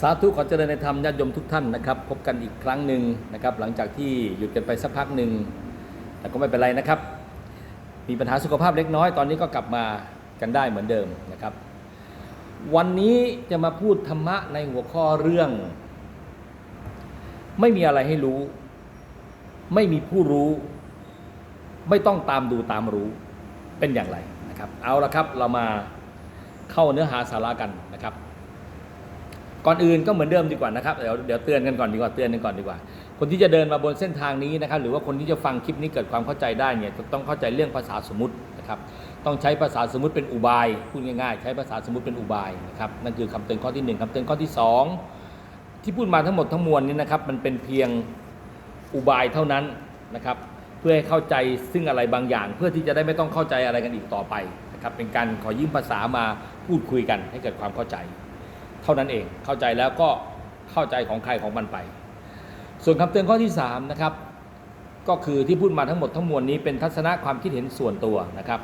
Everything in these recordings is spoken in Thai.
สาธุขอเจริญในธรรมญาติโยมทุกท่านนะครับพบกันอีกครั้งหนึ่งนะครับ หลังจากที่หยุดกันไปสักพักหนึ่งแต่ก็ไม่เป็นไรนะครับ มีปัญหาสุขภาพเล็กน้อยตอนนี้ก็กลับมากันได้เหมือนเดิมนะครับ วันนี้จะมาพูดธรรมะในหัวข้อเรื่อง ไม่มีอะไรให้รู้ ไม่มีผู้รู้ ไม่ต้องตามดูตามรู้เป็นอย่างไรนะครับ เอาละครับเรามาเข้าเนื้อหาสาระกันนะครับ ก่อนอื่นก็เหมือนเดิมดีกว่านะครับเดี๋ยวเดี๋ยวเตือนกันก่อนดีกว่าเตือนกันก่อนดีกว่า คนที่จะเดินมาบนเส้นทางนี้นะครับหรือว่าคนที่จะฟังคลิปนี้เกิดความเข้าใจได้เนี่ยต้องเข้าใจเรื่องภาษาสมมตินะครับต้องใช้ภาษาสมมติเป็นอุบายพูดง่ายๆ ใช้ภาษาสมมติเป็นอุบายนะครับนั่นคือคำเตือนข้อที่หนึ่งคำเตือนข้อที่สองที่พูดมาทั้งหมดทั้งมวลนี้นะครับมันเป็นเพียงอุบายเท่านั้นนะครับเพื่อให้เข้าใจซึ่งอะไรบางอย่าง เพื่อที่จะได้ไม่ต้องเข้าใจอะไรกันอีกต่อไปนะครับเป็นการขอยืมภาษามาพูดคุยกันให้เกิดความเข้าใจ เท่านั้นเอง เข้าใจแล้วก็เข้าใจของใครของมันไป ส่วนคำเตือนข้อที่3นะครับก็คือที่พูดมาทั้งหมดทั้งมวลนี้เป็นทัศนะความคิดเห็นส่วนตัวนะครับ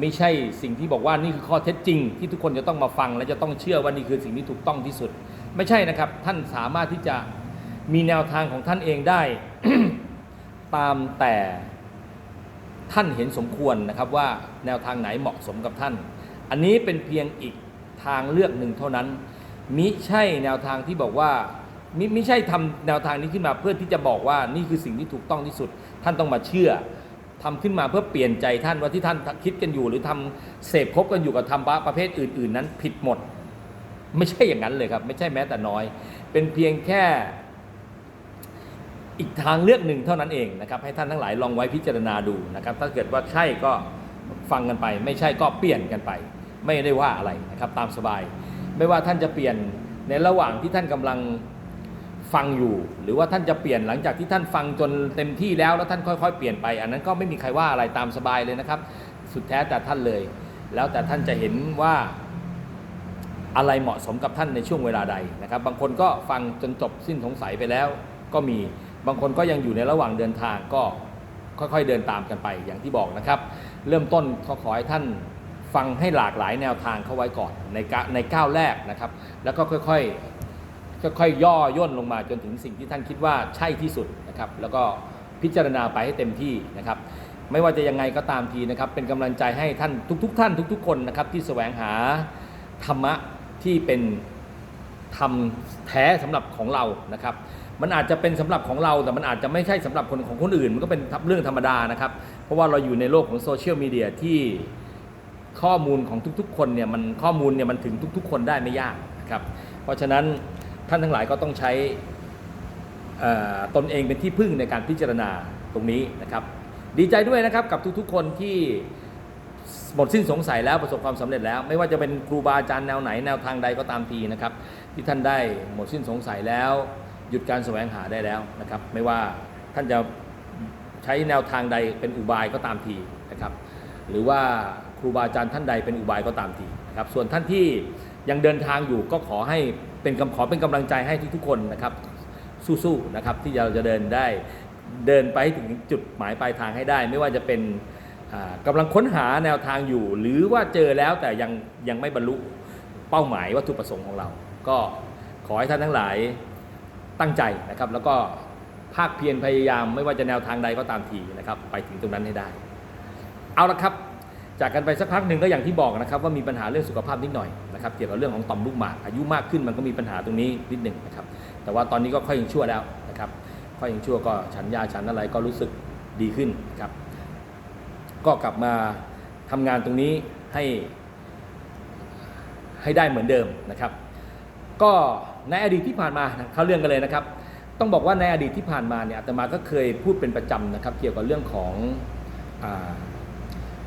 ไม่ใช่สิ่งที่บอกว่านี่คือข้อเท็จจริง ที่ทุกคนจะต้องมาฟังและจะต้องเชื่อว่านี่คือสิ่งที่ถูกต้องที่สุด ไม่ใช่นะครับท่านสามารถที่จะมีแนวทางของท่านเองได้ ตามแต่ท่านเห็นสมควรนะครับว่าแนวทางไหนเหมาะสมกับท่าน อันนี้เป็นเพียงอีกทางเลือกหนึ่งเท่านั้น มิใช่แนวทางที่บอกว่ามิไม่ใช่ทำแนวทางนี้ขึ้นมาเพื่อที่จะบอกว่านี่คือสิ่งที่ถูกต้องที่สุด ท่านต้องมาเชื่อทำขึ้นมาเพื่อเปลี่ยนใจท่านว่าที่ท่านคิดกันอยู่ หรือทำเสพคบกันอยู่กับธรรมะประเภทอื่น ๆ นั้นผิดหมด ไม่ใช่อย่างนั้นเลยครับ ไม่ใช่แม้แต่น้อย เป็นเพียงแค่ อีกทางเลือกหนึ่งเท่านั้นเองนะครับ ให้ท่านทั้งหลายลองไว้พิจารณาดูนะครับ ถ้าเกิดว่าใช่ก็ฟังกันไป ไม่ใช่ก็เปลี่ยนกันไป ไม่ได้ว่าอะไรนะครับ ตามสบาย ไม่ว่าท่านจะเปลี่ยนในระหว่างที่ท่านกำลังฟังอยู่ หรือว่าท่านจะเปลี่ยนหลังจากที่ท่านฟังจนเต็มที่แล้วแล้วท่านค่อย ๆ เปลี่ยนไป อันนั้นก็ไม่มีใครว่าอะไรตามสบายเลยนะครับ สุดแท้แต่ท่านเลย แล้วแต่ท่านจะเห็นว่าอะไรเหมาะสมกับท่านในช่วงเวลาใดนะครับ บางคนก็ฟังจนจบสิ้นสงสัยไปแล้วก็มีบางคนก็ยังอยู่ในระหว่างเดินทางก็ค่อยๆเดินตามกันไปอย่างที่บอกนะครับ เริ่มต้นขอขอให้ท่าน ฟังให้หลากหลายแนวทางเข้าไว้ก่อนในกในก้าวแรกนะครับ แล้วก็ค่อยๆค่อยๆย่อย่นลงมาจนถึงสิ่งที่ท่านคิดว่าใช่ที่สุดนะครับ แล้วก็พิจารณาไปให้เต็มที่นะครับ ไม่ว่าจะยังไงก็ตามทีนะครับ เป็นกำลังใจให้ท่านทุก ๆ ท่านทุก ๆ คนนะครับ ที่แสวงหาธรรมะที่เป็นธรรมแท้สำหรับของเรานะครับมันอาจจะเป็นสำหรับของเราแต่มันอาจจะไม่ใช่สำหรับคนของคนอื่น มันก็เป็นเรื่องธรรมดานะครับ เพราะว่าเราอยู่ในโลกของโซเชียลมีเดียที่ ข้อมูลของทุกๆ คนเนี่ยมันข้อมูลเนี่ยมันถึงทุกๆ คนได้ไม่ยากนะครับ เพราะฉะนั้นท่านทั้งหลายก็ต้องใช้ตนเองเป็นที่พึ่งในการพิจารณาตรงนี้นะครับ ดีใจด้วยนะครับกับทุกๆ คนที่หมดสิ้นสงสัยแล้วประสบความสำเร็จแล้ว ไม่ว่าจะเป็นครูบาอาจารย์แนวไหนแนวทางใดก็ตามทีนะครับ ที่ท่านได้หมดสิ้นสงสัยแล้ว หยุดการแสวงหาได้แล้วนะครับ ไม่ว่าท่านจะใช้แนวทางใดเป็นอุบายก็ตามทีนะครับ หรือว่า ครูบาอาจารย์ท่านใดเป็นอุบายก็ตามทีนะครับส่วนท่านที่ยังเดินทางอยู่ก็ขอให้เป็นกำขอเป็นกำลังใจให้ทุกๆคนนะครับสู้ๆนะครับที่เราจะเดินได้เดินไปถึงจุดหมายปลายทางให้ได้ ไม่ว่าจะเป็นอ่ากำลังค้นหาแนวทางอยู่ หรือว่าเจอแล้วแต่ยังยังไม่บรรลุเป้าหมายวัตถุประสงค์ของเรา ก็ขอให้ท่านทั้งหลายตั้งใจนะครับ แล้วก็ภาคเพียรพยายามไม่ว่าจะแนวทางใดก็ตามทีนะครับ ไปถึงตรงนั้นให้ได้ เอาละครับ จากกันไปสักพักหนึ่งก็อย่างที่บอกนะครับว่ามีปัญหาเรื่องสุขภาพนิดหน่อยนะครับเกี่ยวกับเรื่องของต่อมลูกหมากอายุมากขึ้นมันก็มีปัญหาตรงนี้นิดหนึ่งนะครับแต่ว่าตอนนี้ก็ค่อยยังชั่วแล้วนะครับค่อยยังชั่วก็ฉันยาฉันอะไรก็รู้สึกดีขึ้นนะครับก็กลับมาทำงานตรงนี้ให้ให้ได้เหมือนเดิมนะครับ ก็ในอดีตที่ผ่านมาเข้าเรื่องกันเลยนะครับ ต้องบอกว่าในอดีตที่ผ่านมาเนี่ยอาตมาก็เคยพูดเป็นประจำนะครับ เกี่ยวกับเรื่องของอา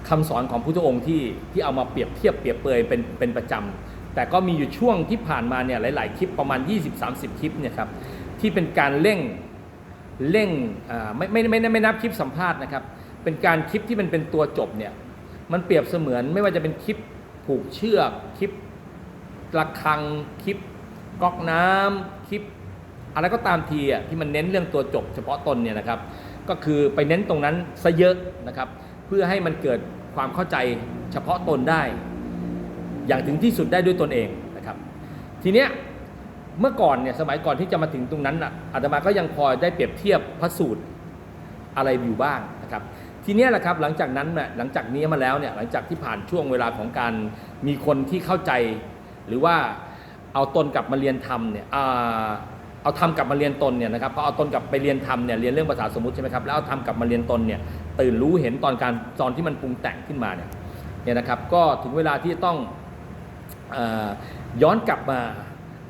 คำสอนของพุทธองค์ที่ที่เอามาเปรียบเทียบเปรียบเปยเป็นเป็นประจำแต่ก็มีอยู่ช่วงที่ผ่านมาเนี่ยหลาย ๆ คลิปประมาณ 20-30 คลิปเนี่ยครับที่เป็นการเร่งเร่งไม่ไม่ไม่ไม่ไม่นับคลิปสัมภาษณ์นะครับ เป็นการคลิปที่มันเป็นตัวจบเนี่ยมันเปรียบเสมือนไม่ว่าจะเป็นคลิปผูกเชือกคลิประฆังคลิปก๊อกน้ำคลิป อะไรก็ตามทีอะที่มันเน้นเรื่องตัวจบเฉพาะตนเนี่ยนะครับ ก็คือไปเน้นตรงนั้นซะเยอะนะครับ พื่อให้มันเกิดความเข้าใจเฉพาะตนได้ อย่างถึงที่สุดได้ด้วยตนเองนะครับ ทีเนี้ยเมื่อก่อนเนี่ยสมัยก่อนที่จะมาถึงตรงนั้นอาตมาก็ยังพอได้เปรียบเทียบพระสูตรอะไรอยู่บ้างนะครับทีเนี้ยแหละครับหลังจากนั้นเนี่ยหลังจากนี้มาแล้วเนี่ยหลังจากที่ผ่านช่วงเวลาของการมีคนที่เข้าใจ หรือว่าเอาตนกลับมาเรียนธรรมเนี่ยเอาธรรมกลับมาเรียนตนเนี่ยนะครับพอเอาตนกลับไปเรียนธรรมเนี่ยเรียนเรื่องภาษาสมมติใช่ไหมครับแล้วเอาธรรมกลับมาเรียนตนเนี่ย ตื่นรู้เห็นตอนการตอนที่มันปรุงแต่งขึ้นมาเนี่ยเนี่ยนะครับก็ถึงเวลาที่ต้องอย้อนกลับมา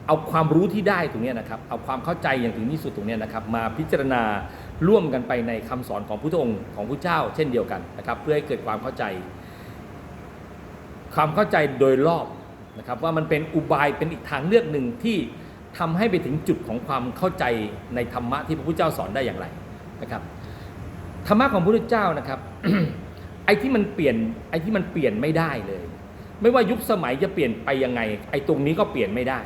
เอาความรู้ที่ได้ตรงนี้นะครับเอาความเข้าใจอย่างถึงที่สุดตรงนี้นะครับมาพิจารณาร่วมกันไปในคำสอนของพุทธองค์ของพระเจ้า เช่นเดียวกันนะครับ เพื่อให้เกิดความเข้าใจ ความเข้าใจโดยรอบนะครับว่ามันเป็นอุบายเป็นอีกทางเลือกหนึ่งที่ทำให้ไปถึงจุดของความเข้าใจในธรรมะที่พระพุทธเจ้าสอนได้อย่างไรนะครับ ธรรมะของพระพุทธเจ้านะครับ ไอ้ที่มันเปลี่ยนไอ้ที่มันเปลี่ยนไม่ได้เลย ไม่ว่ายุคสมัยจะเปลี่ยนไปยังไง ไอ้ตรงนี้ก็เปลี่ยนไม่ได้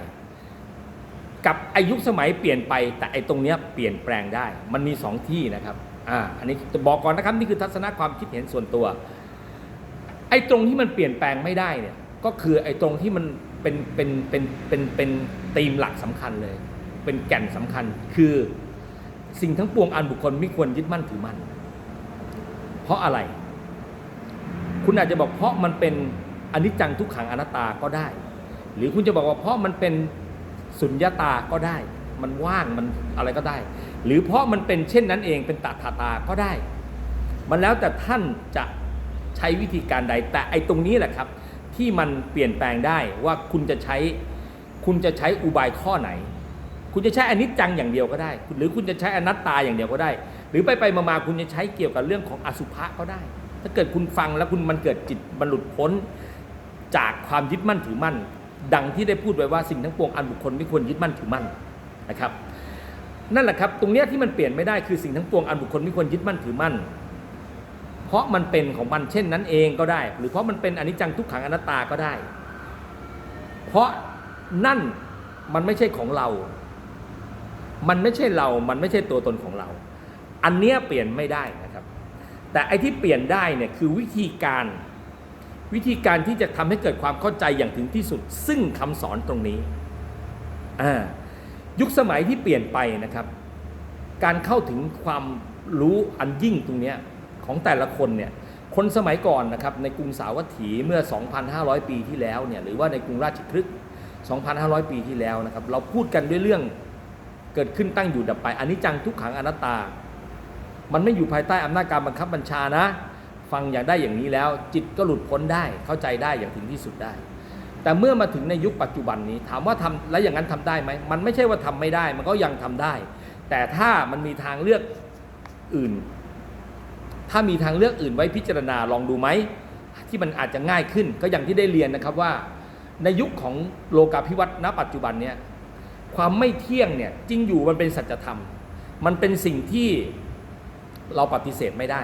กับอ้ยุสมัยเปลี่ยนไปแต่ไอ้ตรงเนี้ยเปลี่ยนแปลงได้ มันมีสองที่นะครับอ่าอันนี้บอกก่อนนะครับนี่คือทัศนะความคิดเห็นส่วนตัว ไอ้ตรงที่มันเปลี่ยนแปลงไม่ได้เนี่ยก็คือไอ้ตรงที่มันเป็นเป็นเป็นเป็นเป็นธีมหลักสำคัญเลย เป็นแก่นสำคัญคือสิ่งทั้งปวงอันบุคคลไม่ควรยึดมั่นถือมั่น เพราะอะไร คุณอาจจะบอกเพราะมันเป็นอนิจจังทุกขังอนัตตาก็ได้ หรือคุณจะบอกว่าเพราะมันเป็นสุญญาตาก็ได้ มันว่างมันอะไรก็ได้ หรือเพราะมันเป็นเช่นนั้นเองเป็นตถาตาก็ได้ มันแล้วแต่ท่านจะใช้วิธีการใด แต่ไอ้ตรงนี้แหละครับ ที่มันเปลี่ยนแปลงได้ว่าคุณจะใช้คุณจะใช้อุบายข้อไหน คุณจะใช้อนิจจังอย่างเดียวก็ได้ หรือคุณจะใช้อนัตตาอย่างเดียวก็ได้ รือไปไปๆมาๆคุณจะใช้เกี่ยวกับเรื่องของอสุภะก็ได้ ถ้าเกิดคุณฟังแล้วคุณมันเกิดจิตบรรลุพ้น จากความยึดมั่นถือมั่น ดังที่ได้พูดไว้ว่าสิ่งทั้งปวงอันบุคคลไม่ควรยึดมั่นถือมั่นนะครับ นั่นแหละครับตรงเนี้ยที่มันเปลี่ยนไม่ได้คือสิ่งทั้งปวงอันบุคคลไม่ควรยึดมั่นถือมั่น เพราะมันเป็นของมันเช่นนั้นเองก็ได้ หรือเพราะมันเป็นอนิจจังทุกขังอนัตตาก็ได้ เพราะนั่นมันไม่ใช่ของเรา มันไม่ใช่เรา มันไม่ใช่ตัวตนของเรา อันเนี้ยเปลี่ยนไม่ได้นะครับ แต่ไอ้ที่เปลี่ยนได้เนี่ยคือวิธีการวิธีการที่จะทำให้เกิดความเข้าใจอย่างถึงที่สุด ซึ่งคำสอนตรงนี้ยุคสมัยที่เปลี่ยนไปนะครับ การเข้าถึงความรู้อันยิ่งตรงเนี้ยของแต่ละคนเนี่ยคนสมัยก่อนนะครับในกรุงสาวัตถีเมื่อ 2,500 ปีที่แล้วเนี่ยหรือว่าในกรุงราชคฤห์2,500 ปีที่แล้วนะครับ เราพูดกันด้วยเรื่องเกิดขึ้นตั้งอยู่ดับไปอันนี้จังทุกขังอนัตตา มันไม่อยู่ภายใต้อำนาจการบังคับบัญชานะ ฟังอย่างได้อย่างนี้แล้ว จิตก็หลุดพ้นได้เข้าใจได้อย่างถึงที่สุดได้ แต่เมื่อมาถึงในยุคปัจจุบันนี้ถามว่าทำแล้วอย่างนั้นทำได้ไหมมันไม่ใช่ว่าทำไม่ได้ มันก็ยังทำได้ แต่ถ้ามันมีทางเลือกอื่น ถ้ามีทางเลือกอื่นไว้พิจารณาลองดูไหมที่มันอาจจะง่ายขึ้น ก็อย่างที่ได้เรียนนะครับว่า ในยุคของโลกาภิวัตน์ณปัจจุบันเนี่ยความไม่เที่ยงเนี่ยจริงอยู่มันเป็นสัจธรรม มันเป็นสิ่งที่ เราปฏิเสธไม่ได้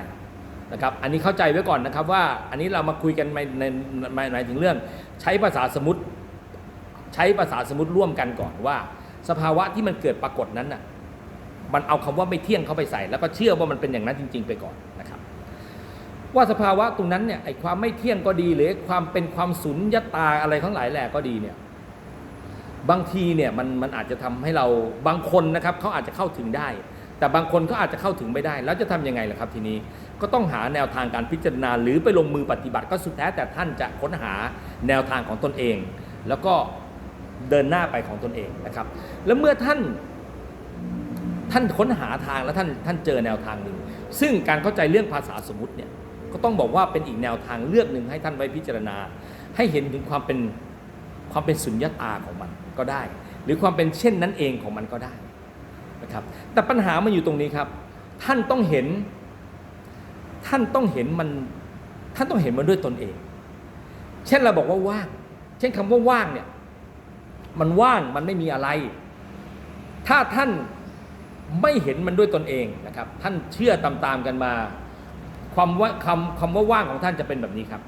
นะครับอันนี้เข้าใจไว้ก่อนนะครับว่าอันนี้เรามาคุยกันในในในหมายถึงเรื่อง ใช้ภาษาสมมติใช้ภาษาสมมติร่วมกันก่อนว่า สภาวะที่มันเกิดปรากฏนั้นน่ะมันเอาคำว่าไม่เที่ยงเข้าไปใส่ แล้วก็เชื่อว่ามันเป็นอย่างนั้นจริง ๆ ไปก่อนนะครับ ว่าสภาวะตรงนั้นเนี่ยไอ้ความไม่เที่ยงก็ดีหรือความเป็นความสุญญตาอะไรทั้งหลายแหล่ก็ดีเนี่ยบางทีเนี่ยมันมันอาจจะทำให้เราบางคนนะครับเขาอาจจะเข้าถึงได้ แต่บางคนเขาอาจจะเข้าถึงไม่ได้ แล้วจะทำยังไงล่ะครับทีนี้ก็ต้องหาแนวทางการพิจารณา หรือไปลงมือปฏิบัติก็สุดแท้แต่ท่านจะค้นหาแนวทางของตนเอง แล้วก็เดินหน้าไปของตนเองนะครับ แล้วเมื่อท่านท่านค้นหาทางแล้วท่านท่านเจอแนวทางหนึ่งซึ่งการเข้าใจเรื่องภาษาสมมติเนี่ยก็ต้องบอกว่าเป็นอีกแนวทางเลือกหนึ่งให้ท่านไว้พิจารณา ให้เห็นถึงความเป็นความเป็นสุญญตาของมันก็ได้ หรือความเป็นเช่นนั้นเองของมันก็ได้ นะครับแต่ปัญหามันอยู่ตรงนี้ครับ ท่านต้องเห็น ท่านต้องเห็นมัน ท่านต้องเห็นมันด้วยตนเอง เช่นเราบอกว่าว่าง เช่นคำว่าว่างเนี่ย มันว่างมันไม่มีอะไร ถ้าท่านไม่เห็นมันด้วยตนเองนะครับ ท่านเชื่อตามๆกันมาความว่าคำคำว่าว่างของท่านจะเป็นแบบนี้ครับ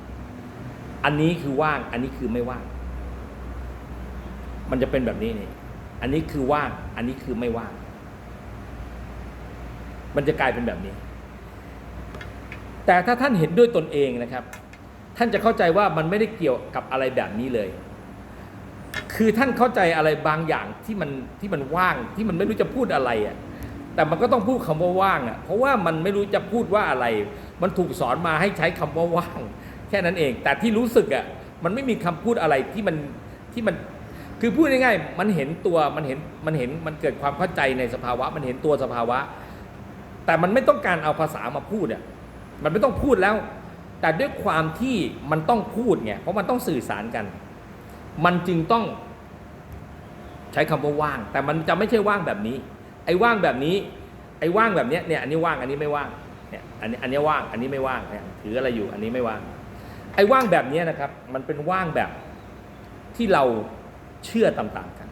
อันนี้คือว่าง อันนี้คือไม่ว่าง มันจะเป็นแบบนี้นี่ อันนี้คือว่าง อันนี้คือไม่ว่าง มันจะกลายเป็นแบบนี้ แต่ถ้าท่านเห็นด้วยตนเองนะครับ ท่านจะเข้าใจว่ามันไม่ได้เกี่ยวกับอะไรแบบนี้เลย คือท่านเข้าใจอะไรบางอย่างที่มันที่มันว่างที่มันไม่รู้จะพูดอะไรอะแต่มันก็ต้องพูดคำว่าว่างอะเพราะว่ามันไม่รู้จะพูดว่าอะไร มันถูกสอนมาให้ใช้คำว่าว่าง แค่นั้นเอง แต่ที่รู้สึกอะมันไม่มีคำพูดอะไรที่มันที่มันคือพูดง่ายๆมันเห็นตัวมันเห็นมันเห็นมันเกิดความเข้าใจในสภาวะ มันเห็นตัวสภาวะ แต่มันไม่ต้องการเอาภาษามาพูดอะมันไม่ต้องพูดแล้ว แต่ด้วยความที่มันต้องพูดไงเพราะมันต้องสื่อสารกัน มันจึงต้องใช้คำว่าว่าง แต่มันจะไม่ใช่ว่างแบบนี้ ไอ้ว่างแบบนี้ ไอ้ว่างแบบเนี้ยเนี่ยอันนี้ว่างอันนี้ไม่ว่างเนี่ยอันนี้อันนี้ว่างอันนี้ไม่ว่างเนี่ยถืออะไรอยู่อันนี้ไม่ว่าง ไอ้ว่างแบบเนี้ยนะครับ มันเป็นว่างแบบที่เราเชื่อต่างๆกัน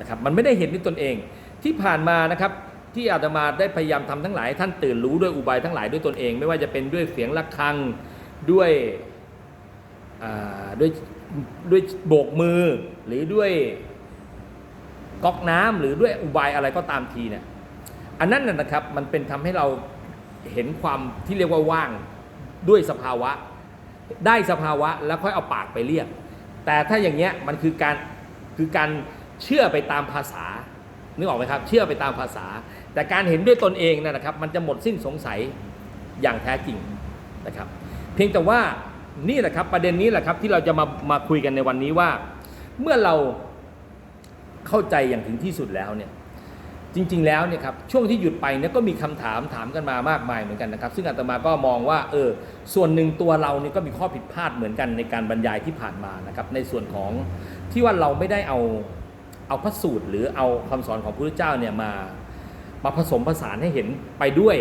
นะครับ มันไม่ได้เห็นด้วยตนเองที่ผ่านมานะครับ ที่อาตมาได้พยายามทำทั้งหลาย ท่านตื่นรู้ด้วยอุบายทั้งหลายด้วยตนเอง ไม่ว่าจะเป็นด้วยเสียงะระฆังด้วยด้วยด้วยโบกมือหรือด้วยก๊อกน้ำหรือด้วยอุบายอะไรก็ตามทีเนี่ยอันนั้นน่ะนะครับมันเป็นทำให้เราเห็นความที่เรียกว่าว่างด้วยสภาวะ ได้สภาวะแล้วค่อยเอาปากไปเรียก แต่ถ้าอย่างเงี้ยมันคือการคือการเชื่อไปตามภาษา นึกออกไหมครับ เชื่อไปตามภาษา แต่การเห็นด้วยตนเองนะครับ มันจะหมดสิ้นสงสัยอย่างแท้จริงนะครับ เพียงแต่ว่านี่แหละครับประเด็นนี้แหละครับที่เราจะมามาคุยกันในวันนี้ว่า เมื่อเราเข้าใจอย่างถึงที่สุดแล้วเนี่ยจริง ๆ แล้วเนี่ยครับช่วงที่หยุดไปเนี่ยก็มีคำถามถามกันมามากมายเหมือนกันนะครับ ซึ่งอาตมาก็มองว่าเออส่วนหนึ่งตัวเราเนี่ยก็มีข้อผิดพลาดเหมือนกันในการบรรยายที่ผ่านมานะครับ ในส่วนของที่ว่าเราไม่ได้เอา เอาพระสูตรหรือเอาคำสอนของพระพุทธเจ้าเนี่ยมามาผสมผสานให้เห็นไปด้วย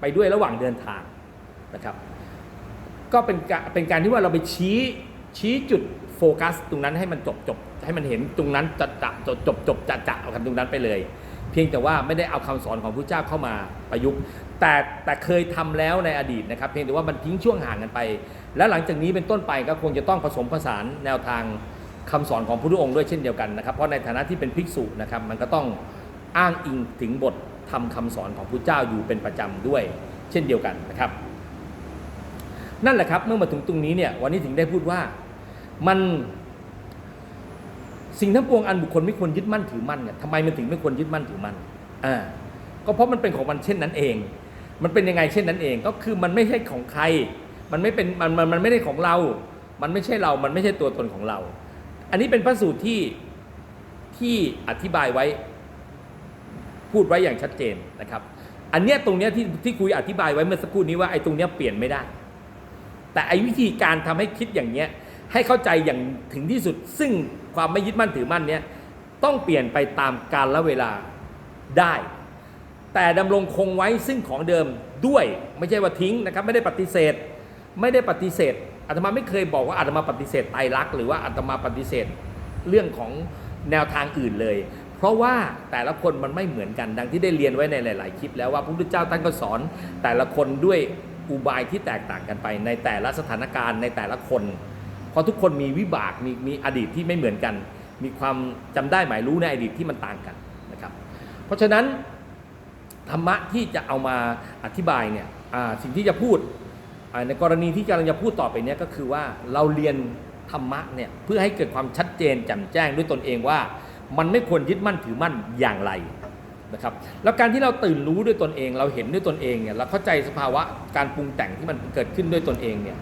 ไปด้วยระหว่างเดินทางนะครับ ก็เป็นการเป็นการที่ว่าเราไปชี้ชี้จุดโฟกัส ตรงนั้นให้มันจบจบให้มันเห็นตรงนั้นจะจะจบจบจบจะจะเอากันตรงนั้นไปเลย เพียงแต่ว่าไม่ได้เอาคำสอนของพระเจ้าเข้ามาประยุกต์ แต่แต่เคยทำแล้วในอดีตนะครับ เพียงแต่ว่ามันทิ้งช่วงห่างกันไป และหลังจากนี้เป็นต้นไปก็คงจะต้องผสมผสานแนวทาง คำสอนของพระพุทธองค์ด้วยเช่นเดียวกันนะครับ เพราะในฐานะที่เป็นภิกษุนะครับ มันก็ต้องอ้างอิงถึงบททำคำสอนของพระเจ้าอยู่เป็นประจำด้วย เช่นเดียวกันนะครับ นั่นแหละครับเมื่อมาถึงตรงนี้เนี่ยวันนี้ถึงได้พูดว่ามันสิ่งทั้งปวงอันบุคคลไม่ควรยึดมั่นถือมั่นเนี่ยทำไมมันถึงไม่ควรยึดมั่นถือมั่นอ่าก็เพราะมันเป็นของมันเช่นนั้นเอง มันเป็นยังไงเช่นนั้นเอง ก็คือมันไม่ใช่ของใคร มันไม่เป็นมันมันมันไม่ได้ของเรา มันไม่ใช่เรา มันไม่ใช่ตัวตนของเรา อันนี้เป็นพระสูตรที่ที่อธิบายไว้ พูดไว้อย่างชัดเจนนะครับ อันเนี้ยตรงเนี้ยที่ที่คุยอธิบายไว้เมื่อสักครู่นี้ว่าไอ้ตรงเนี้ยเปลี่ยนไม่ได้ แต่ไอ้วิธีการทำให้คิดอย่างเนี้ยให้เข้าใจอย่างถึงที่สุด ซึ่งความไม่ยึดมั่นถือมั่นเนี้ยต้องเปลี่ยนไปตามกาลและเวลาได้ แต่ดำรงคงไว้ซึ่งของเดิมด้วยไม่ใช่ว่าทิ้งนะครับ ไม่ได้ปฏิเสธ ไม่ได้ปฏิเสธ อาตมาไม่เคยบอกว่าอาตมาปฏิเสธไตรลักษณ์หรือว่าอาตมาปฏิเสธเรื่องของแนวทางอื่นเลย เพราะว่าแต่ละคนมันไม่เหมือนกันดังที่ได้เรียนไว้ในหลาย ๆ คลิป แล้วว่าพระพุทธเจ้าท่านก็สอน แต่ละคนด้วยอุบายที่แตกต่างกันไป ในแต่ละสถานการณ์ในแต่ละคน เพราะทุกคนมีวิบากมีมีอดีตที่ไม่เหมือนกัน มีความจำได้หมายรู้ในอดีตที่มันต่างกันนะครับ เพราะฉะนั้นธรรมะที่จะเอามาอธิบายเนี่ยสิ่งที่จะพูด ในกรณีที่กำลังจะพูดต่อไปนี้ก็คือว่าเราเรียนธรรมะเนี่ยเพื่อให้เกิดความชัดเจนแจ่มแจ้งด้วยตนเองว่า มันไม่ควรยึดมั่นถือมั่นอย่างไรนะครับแล้วการที่เราตื่นรู้ด้วยตนเอง เราเห็นด้วยตนเองเนี่ยเราเข้าใจสภาวะการปรุงแต่งที่มันเกิดขึ้นด้วยตนเองเนี่ย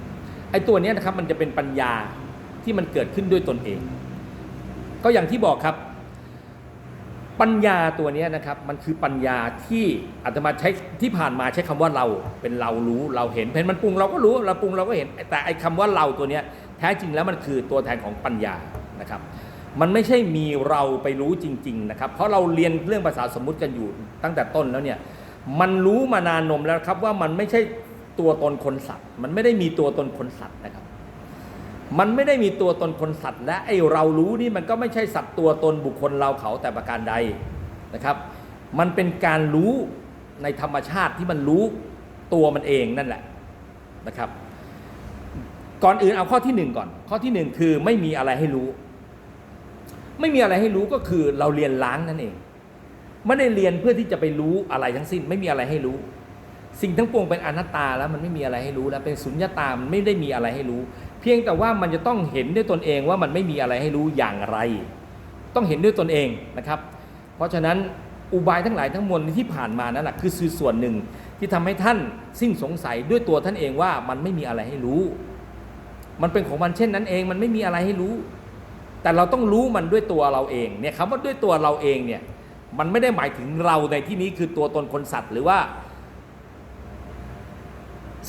ไอ้ตัวนี้นะครับมันจะเป็นปัญญาที่มันเกิดขึ้นด้วยตนเอง ก็อย่างที่บอกครับ ปัญญาตัวนี้นะครับมันคือปัญญาที่อาตมาใช้ที่ผ่านมาใช้คำว่าเราเป็นเรารู้เราเห็นเพนมันปรุงเราก็รู้เราปรุงเราก็เห็น แต่ไอ้คำว่าเราตัวนี้แท้จริงแล้วมันคือตัวแทนของปัญญานะครับ มันไม่ใช่มีเราไปรู้จริง ๆ นะครับ เพราะเราเรียนเรื่องภาษาสมมุติกันอยู่ตั้งแต่ต้นแล้วเนี่ยมันรู้มานานนมแล้วครับว่ามันไม่ใช่ตัวตนคนสัตว์ มันไม่ได้มีตัวตนคนสัตว์นะครับ มันไม่ได้มีตัวตนคนสัตว์ และไอ้เรารู้นี่มันก็ไม่ใช่สัตว์ตัวตนบุคคลเราเขาแต่ประการใดนะครับ มันเป็นการรู้ในธรรมชาติที่มันรู้ตัวมันเองนั่นแหละนะครับ ก่อนอื่นเอาข้อที่หนึ่งก่อน ข้อที่หนึ่งคือไม่มีอะไรให้รู้ ไม่มีอะไรให้รู้ก็คือเราเรียนล้างนั่นเองไม่ได้เรียนเพื่อที่จะไปรู้อะไรทั้งสิ้น ไม่มีอะไรให้รู้ สิ่งทั้งปวงเป็นอนัตตาแล้วมันไม่มีอะไรให้รู้แล้วเป็นสุญญตามันไม่ได้มีอะไรให้รู้ เพียงแต่ว่ามันจะต้องเห็นด้วยตนเองว่ามันไม่มีอะไรให้รู้อย่างไร ต้องเห็นด้วยตนเองนะครับ เพราะฉะนั้นอุบายทั้งหลายทั้งมวลที่ผ่านมานั่นแหละคือสื่อส่วนหนึ่งที่ทำให้ท่านสิ้นสงสัยด้วยตัวท่านเองว่ามันไม่มีอะไรให้รู้ มันเป็นของมันเช่นนั้นเอง มันไม่มีอะไรให้รู้ แต่เราต้องรู้มันด้วยตัวเราเองเนี่ยคำว่าด้วยตัวเราเองเนี่ยมันไม่ได้หมายถึงเราในที่นี้คือตัวตนคนสัตว์หรือว่า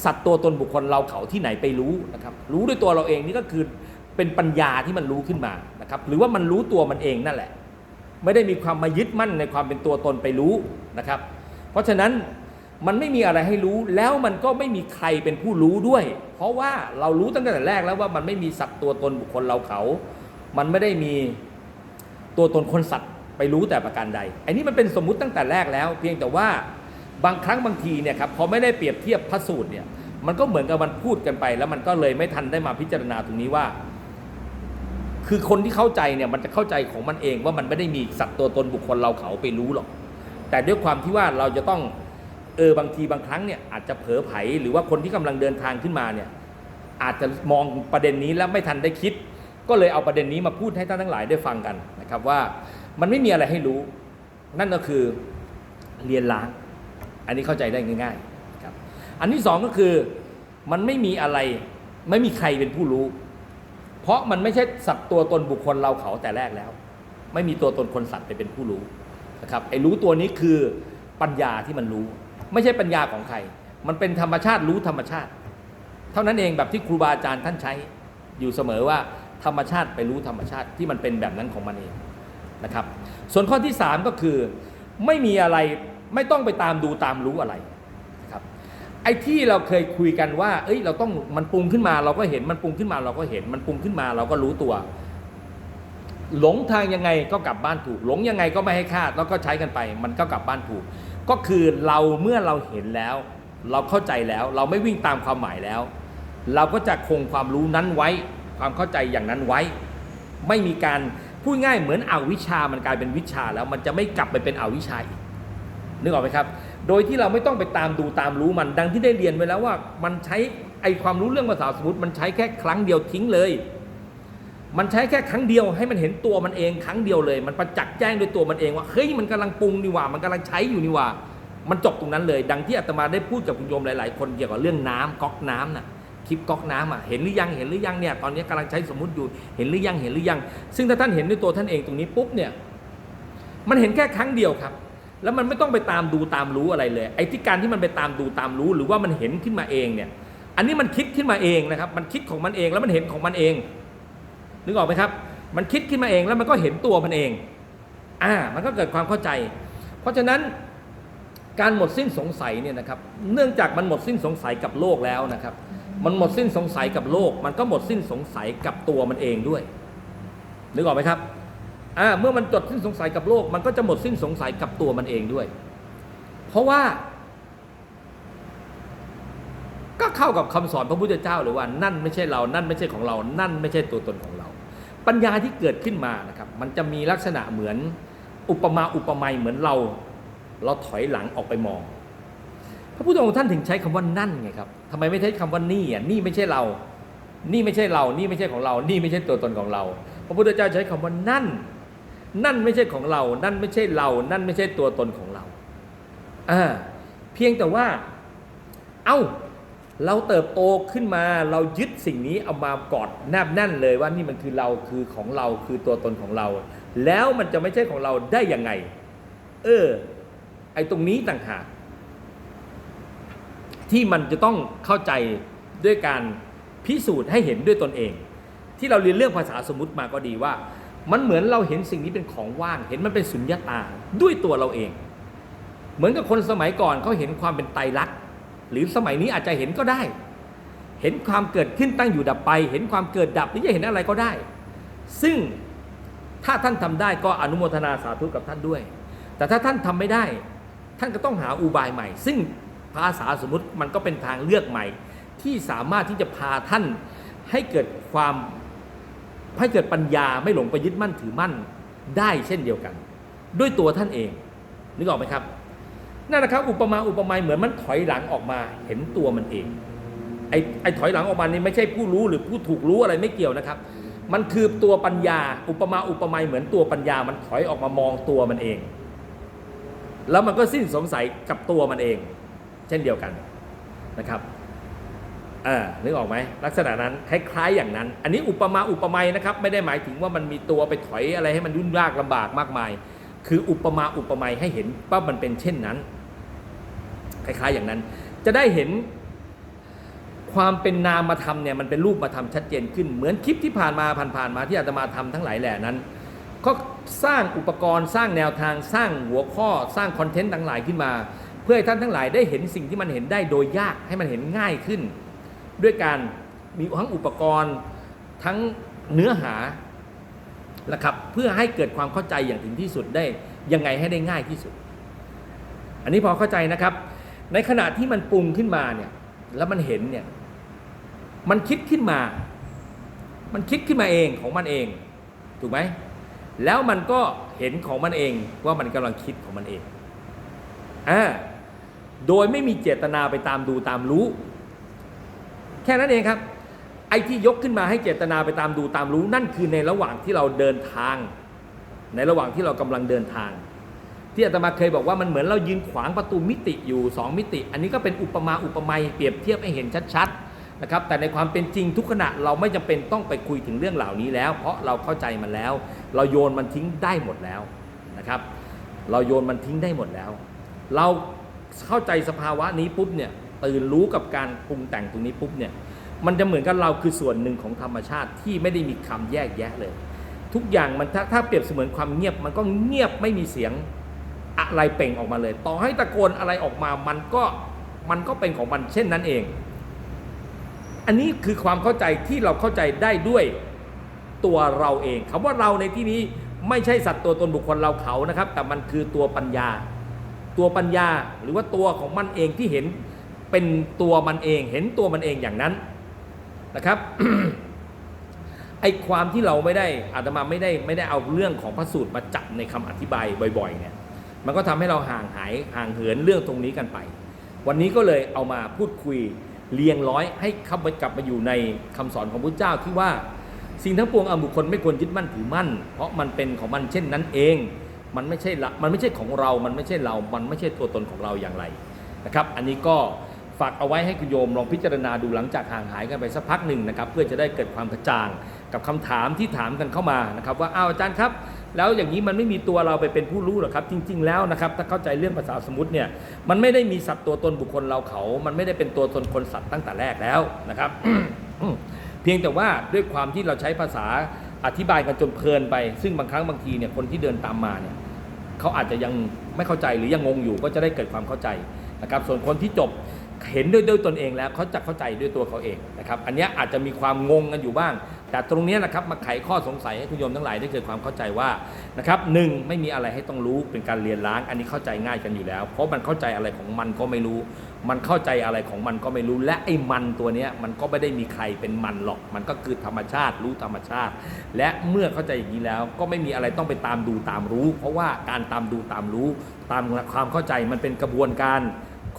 สัตว์ตัวตนบุคคลเราเขาที่ไหนไปรู้นะครับรู้ด้วยตัวเราเองนี่ก็คือเป็นปัญญาที่มันรู้ขึ้นมานะครับหรือว่ามันรู้ตัวมันเองนั่นแหละ ไม่ได้มีความมายึดมั่นในความเป็นตัวตนไปรู้นะครับ เพราะฉะนั้นมันไม่มีอะไรให้รู้แล้วมันก็ไม่มีใครเป็นผู้รู้ด้วย เพราะว่าเรารู้ตั้งแต่แรกแล้วว่ามันไม่มีสัตว์ตัวตนบุคคลเราเขา มันไม่ได้มีตัวตนคนสัตว์ไปรู้แต่ประการใด อันนี้มันเป็นสมมุติตั้งแต่แรกแล้ว เพียงแต่ว่า บางครั้งบางทีเนี่ยครับพอไม่ได้เปรียบเทียบพระสูตรเนี่ยมันก็เหมือนกับมันพูดกันไป แล้วมันก็เลยไม่ทันได้มาพิจารณาตรงนี้ว่า คือคนที่เข้าใจเนี่ยมันจะเข้าใจของมันเองว่ามันไม่ได้มีสัตว์ตัวตนบุคคลเราเขาไปรู้หรอก แต่ด้วยความที่ว่าเราจะต้องเออบางทีบางครั้งเนี่ยอาจจะเผลอไผหรือว่าคนที่กำลังเดินทางขึ้นมาเนี่ยอาจจะมองประเด็นนี้แล้วไม่ทันได้คิด ก็เลยเอาประเด็นนี้มาพูดให้ท่านทั้งหลายได้ฟังกันนะครับว่ามันไม่มีอะไรให้รู้ นั่นก็คือเรียนล้าง อันนี้เข้าใจได้ง่ายๆครับอันที่สองก็คือมันไม่มีอะไรไม่มีใครเป็นผู้รู้ เพราะมันไม่ใช่สัตว์ตัวตนบุคคลเราเขาแต่แรกแล้ว ไม่มีตัวตนคนสัตว์ไปเป็นผู้รู้นะครับไอ้รู้ตัวนี้คือปัญญาที่มันรู้ ไม่ใช่ปัญญาของใคร มันเป็นธรรมชาติรู้ธรรมชาติ เท่านั้นเองแบบที่ครูบาอาจารย์ท่านใช้อยู่เสมอว่าธรรมชาติไปรู้ธรรมชาติที่มันเป็นแบบนั้นของมันเองนะครับ ส่วนข้อที่ 3 ก็คือไม่มีอะไร ไม่ต้องไปตามดูตามรู้อะไรนะครับไอ้ที่เราเคยคุยกันว่า เอ้ย เราต้องมันปรุงขึ้นมาเราก็เห็นมันปรุงขึ้นมาเราก็เห็นมันปรุงขึ้นมาเราก็รู้ตัว หลงทางยังไงก็กลับบ้านถูก หลงยังไงก็ไม่ให้ค่าแล้วก็ใช้กันไป มันก็กลับบ้านถูก ก็คือเราเมื่อเราเห็นแล้ว เราเข้าใจแล้ว เราไม่วิ่งตามความหมายแล้ว เราก็จะคงความรู้นั้นไว้ ความเข้าใจอย่างนั้นไว้ ไม่มีการพูดง่ายเหมือนอวิชามันกลายเป็นวิชาแล้วมันจะไม่กลับไปเป็นอวิชาอีก นึกออกไหมครับ โดยที่เราไม่ต้องไปตามดูตามรู้มันดังที่ได้เรียนไว้แล้วว่ามันใช้ไอความรู้เรื่องภาษาสมมติมันใช้แค่ครั้งเดียวทิ้งเลย มันใช้แค่ครั้งเดียวให้มันเห็นตัวมันเองครั้งเดียวเลย มันประจักษ์แจ้งด้วยตัวมันเองว่าเฮ้ยมันกำลังปรุงนี่หว่า มันกำลังใช้อยู่นี่หว่า มันจบตรงนั้นเลย ดังที่อาตมาได้พูดกับคุณโยมหลาย ๆ คนเกี่ยวกับเรื่องน้ำก๊อกน้ำน่ะคลิปก๊อกน้ำอะเห็นหรือยังเห็นหรือยังเนี่ยตอนนี้กำลังใช้สมมติอยู่เห็นหรือยังเห็นหรือยัง ซึ่งถ้าท่านเห็นด้วยตัวท่านเองตรงนี้ปุ๊บเนี่ยมันเห็นแค่ครั้งเดียวครับ แล้วมันไม่ต้องไปตามดูตามรู้อะไรเลย ไอ้ที่การที่มันไปตามดูตามรู้หรือว่ามันเห็นขึ้นมาเองเนี่ย อันนี้มันคิดขึ้นมาเองนะครับ มันคิดของมันเองแล้วมันเห็นของมันเอง นึกออกไหมครับ มันคิดขึ้นมาเองแล้วมันก็เห็นตัวมันเอง อ่า มันก็เกิดความเข้าใจ เพราะฉะนั้นการหมดสิ้นสงสัยเนี่ยนะครับ เนื่องจากมันหมดสิ้นสงสัยกับโลกแล้วนะครับ มันหมดสิ้นสงสัยกับโลก มันก็หมดสิ้นสงสัยกับตัวมันเองด้วย นึกออกไหมครับ อ่าเมื่อมันจดสิ้นสงสัยกับโลก มันก็จะหมดสิ้นสงสัยกับตัวมันเองด้วย เพราะว่า ก็เข้ากับคำสอนพระพุทธเจ้าเลยว่า นั่นไม่ใช่เรา นั่นไม่ใช่ของเรา นั่นไม่ใช่ตัวตนของเรา ปัญญาที่เกิดขึ้นมานะครับ มันจะมีลักษณะเหมือน อุปมาอุปไมยเหมือนเรา เราถอยหลังออกไปมอง พระพุทธองค์ท่านถึงใช้คำว่านั่นไงครับทำไมไม่ใช้คำว่านี่อะนี่ไม่ใช่เรา นี่ไม่ใช่เรา นี่ไม่ใช่ของเรา นี่ไม่ใช่ตัวตนของเรา พระพุทธเจ้าใช้คำว่านั่น นั่นไม่ใช่ของเรา นั่นไม่ใช่เรา นั่นไม่ใช่ตัวตนของเราอ่าเพียงแต่ว่า เอ้า เราเติบโตขึ้นมา เรายึดสิ่งนี้เอามากอดแนบแน่นเลยว่านี่มันคือเราคือของเราคือตัวตนของเรา แล้วมันจะไม่ใช่ของเราได้ยังไง เออ ไอ้ตรงนี้ต่างหากที่มันจะต้องเข้าใจด้วยการพิสูจน์ให้เห็นด้วยตนเอง ที่เราเรียนเรื่องภาษาสมมติมาก็ดีว่า มันเหมือนเราเห็นสิ่งนี้เป็นของว่าง เห็นมันเป็นสุญญตาด้วยตัวเราเอง เหมือนกับคนสมัยก่อนเขาเห็นความเป็นไตรลักษณ์หรือสมัยนี้อาจจะเห็นก็ได้ เห็นความเกิดขึ้นตั้งอยู่ดับไป เห็นความเกิดดับหรือจะเห็นอะไรก็ได้ ซึ่งถ้าท่านทำได้ก็อนุโมทนาสาธุกับท่านด้วย แต่ถ้าท่านทำไม่ได้ ท่านก็ต้องหาอุบายใหม่ ซึ่งภาษาสมมติมันก็เป็นทางเลือกใหม่ ที่สามารถที่จะพาท่านให้เกิดความ ให้เกิดปัญญาไม่หลงไปยึดมั่นถือมั่นได้เช่นเดียวกัน ด้วยตัวท่านเองนึกออกไหมครับนั่นนะครับอุปมาอุปไมยเหมือนมันถอยหลังออกมาเห็นตัวมันเองไอ้ไอ้ถอยหลังออกมานี่ไม่ใช่ผู้รู้หรือผู้ถูกรู้อะไรไม่เกี่ยวนะครับ มันคือตัวปัญญา อุปมาอุปไมยเหมือนตัวปัญญา มันถอยออกมามองตัวมันเอง แล้วมันก็สิ้นสงสัยกับตัวมันเอง เช่นเดียวกันนะครับ อ่านึกออกไหมลักษณะนั้นคล้ายๆอย่างนั้น อันนี้อุปมาอุปไมยนะครับไม่ได้หมายถึงว่ามันมีตัวไปถอยอะไรให้มันยุ่งยากลำบากมากมาย คืออุปมาอุปไมยให้เห็นว่ามันเป็นเช่นนั้น คล้ายๆอย่างนั้น จะได้เห็นความเป็นนามธรรมเนี่ยมันเป็นรูปมาทำชัดเจนขึ้น เหมือนคลิปที่ผ่านมาผ่านๆมาที่อาตมาทำทั้งหลายแหล่นั้น ก็สร้างอุปกรณ์สร้างแนวทางสร้างหัวข้อสร้างคอนเทนต์ทั้งหลายขึ้นมา เพื่อให้ท่านทั้งหลายได้เห็นสิ่งที่มันเห็นได้โดยยากให้มันเห็นง่ายขึ้น ด้วยการมีทั้งอุปกรณ์ทั้งเนื้อหานะครับเพื่อให้เกิดความเข้าใจอย่างถึงที่สุดได้ยังไงให้ได้ง่ายที่สุด อันนี้พอเข้าใจนะครับ ในขณะที่มันปรุงขึ้นมาเนี่ยแล้วมันเห็นเนี่ยมันคิดขึ้นมา มันคิดขึ้นมาเองของมันเอง ถูกไหมแล้วมันก็เห็นของมันเองว่ามันกำลังคิดของมันเองอ่าโดยไม่มีเจตนาไปตามดูตามรู้ แค่นั้นเองครับ ไอ้ที่ยกขึ้นมาให้เจตนาไปตามดูตามรู้นั่นคือในระหว่างที่เราเดินทาง ในระหว่างที่เรากำลังเดินทาง ที่อาตมาเคยบอกว่ามันเหมือนเรายืนขวางประตูมิติอยู่ 2 มิติ อันนี้ก็เป็นอุปมาอุปไมยเปรียบเทียบให้เห็นชัดๆนะครับแต่ในความเป็นจริงทุกขณะเราไม่จำเป็นต้องไปคุยถึงเรื่องเหล่านี้แล้ว เพราะเราเข้าใจมันแล้ว เราโยนมันทิ้งได้หมดแล้วนะครับ เราโยนมันทิ้งได้หมดแล้ว เราเข้าใจสภาวะนี้ปุ๊บเนี่ย ตื่นรู้กับการปรุงแต่งตรงนี้ปุ๊บเนี่ยมันจะเหมือนกับเราคือส่วนหนึ่งของธรรมชาติที่ไม่ได้มีคำแยกแยะเลย ทุกอย่างมันถ้าถ้าเปรียบเสมือนความเงียบมันก็เงียบไม่มีเสียงอะไรเปล่งออกมาเลย ต่อให้ตะโกนอะไรออกมามันก็มันก็เป็นของมันเช่นนั้นเอง อันนี้คือความเข้าใจที่เราเข้าใจได้ด้วยตัวเราเองคำว่าเราในที่นี้ไม่ใช่สัตว์ตัวตนบุคคลเราเขานะครับ แต่มันคือตัวปัญญา ตัวปัญญาหรือว่าตัวของมันเองที่เห็น เป็นตัวมันเอง เห็นตัวมันเองอย่างนั้นนะครับไอ้ความที่เราไม่ได้อาตมาไม่ได้ไม่ได้เอาเรื่องของพระสูตรมาจับในคำอธิบายบ่อยๆเนี่ยมันก็ทำให้เราห่างหายห่างเหินเรื่องตรงนี้กันไป วันนี้ก็เลยเอามาพูดคุยเรียงร้อยให้เข้าไปกลับมาอยู่ในคำสอนของพระเจ้าที่ว่า สิ่งทั้งปวงอบุคคลไม่ควรยึดมั่นถือมั่น เพราะมันเป็นของมันเช่นนั้นเอง มันไม่ใช่ละมันไม่ใช่ของเรา มันไม่ใช่เรา มันไม่ใช่ตัวตนของเราอย่างไรนะครับ อันนี้ก็ ฝากเอาไว้ให้คุณโยมลองพิจารณาดูหลังจากห่างหายกันไปสักพักหนึ่งนะครับเพื่อจะได้เกิดความกระจ่างกับคำถามที่ถามกันเข้ามานะครับว่าอ้าวอาจารย์ครับ แล้วอย่างนี้มันไม่มีตัวเราไปเป็นผู้รู้หรอครับ จริง ๆ แล้วนะครับถ้าเข้าใจเรื่องภาษาสมมติเนี่ยมันไม่ได้มีสัตว์ตัวตนบุคคลเราเขา มันไม่ได้เป็นตัวตนคนสัตว์ตั้งแต่แรกแล้วนะครับเพียงแต่ว่าด้วยความที่เราใช้ภาษาอธิบายกันจนเพลินไป ซึ่งบางครั้งบางทีเนี่ยคนที่เดินตามมาเนี่ยเขาอาจจะยังไม่เข้าใจหรือยังงงอยู่ก็จะได้เกิดความเข้าใจนะครับส่วนคนที่จบ เห็นด้วยด้วยตนเองแล้วเขาจะเข้าใจด้วยตัวเขาเองนะครับอันนี้อาจจะมีความงงกันอยู่บ้าง แต่ตรงนี้นะครับมาไขข้อสงสัยให้คุณโยมทั้งหลายได้เกิดความเข้าใจว่านะครับหนึ่งไม่มีอะไรให้ต้องรู้เป็นการเรียนล้าง อันนี้เข้าใจง่ายกันอยู่แล้ว เพราะมันเข้าใจอะไรของมันก็ไม่รู้ มันเข้าใจอะไรของมันก็ไม่รู้ และไอ้มันตัวนี้มันก็ไม่ได้มีใครเป็นมันหรอก มันก็คือธรรมชาติรู้ธรรมชาติ และเมื่อเข้าใจอย่างนี้แล้วก็ไม่มีอะไรต้องไปตามดูตามรู้ เพราะว่าการตามดูตามรู้ ตามความเข้าใจมันเป็นกระบวนการ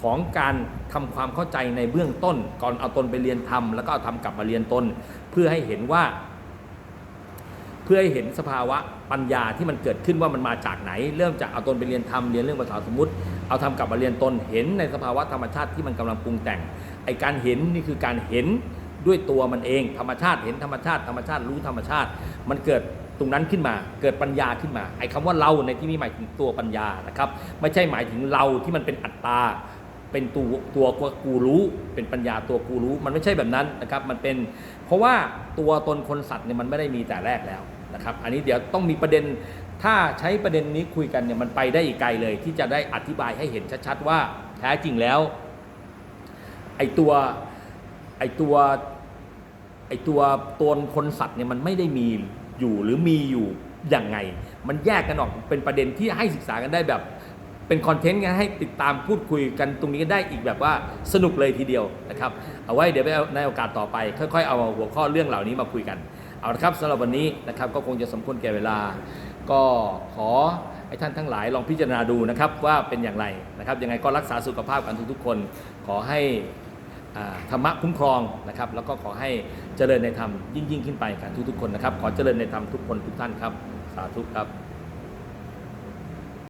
ของการทำความเข้าใจในเบื้องต้น ก่อนเอาตนไปเรียนทำแล้วก็เอาทำกลับมาเรียนตน เพื่อให้เห็นว่า เพื่อให้เห็นสภาวะปัญญาที่มันเกิดขึ้นว่ามันมาจากไหน เริ่มจากเอาตนไปเรียนทำเรียนเรื่องภาษาสมมติ เอาทำกลับมาเรียนตนเห็นในสภาวะธรรมชาติที่มันกำลังปรุงแต่งไอการเห็นนี่คือการเห็นด้วยตัวมันเอง ธรรมชาติเห็นธรรมชาติ ธรรมชาติรู้ธรรมชาติ มันเกิดตรงนั้นขึ้นมาเกิดปัญญาขึ้นมา ไอคำว่าเราในที่นี้หมายถึงตัวปัญญานะครับ ไม่ใช่หมายถึงเราที่มันเป็นอัตตา เป็นตัวตัวกูรู้ เป็นปัญญาตัวกูรู้ มันไม่ใช่แบบนั้นนะครับ มันเป็นเพราะว่าตัวตนคนสัตว์เนี่ยมันไม่ได้มีแต่แรกแล้วนะครับ อันนี้เดี๋ยวต้องมีประเด็น ถ้าใช้ประเด็นนี้คุยกันเนี่ยมันไปได้อีกไกลเลย ที่จะได้อธิบายให้เห็นชัดๆว่าแท้จริงแล้วไอตัวไอตัวไอตัวตนคนสัตว์เนี่ยมันไม่ได้มีอยู่หรือมีอยู่อย่างไง มันแยกกันออกเป็นประเด็นที่ให้ศึกษากันได้แบบ เป็นคอนเทนต์กันให้ติดตามพูดคุยกันตรงนี้กันได้อีกแบบว่าสนุกเลยทีเดียวนะครับ เอาไว้เดี๋ยวในโอกาสต่อไป ค่อยๆ เอาหัวข้อเรื่องเหล่านี้มาคุยกัน เอาละครับสำหรับวันนี้นะครับก็คงจะสมควรแก่เวลา ก็ขอให้ท่านทั้งหลายลองพิจารณาดูนะครับว่าเป็นอย่างไรนะครับยังไงก็รักษาสุขภาพกันทุกๆคน ขอให้ธรรมะคุ้มครองนะครับ แล้วก็ขอให้เจริญในธรรมยิ่งยิ่งขึ้นไปกับทุกๆคนนะครับ ขอเจริญในธรรมทุกคนทุกท่านครับ สาธุครับ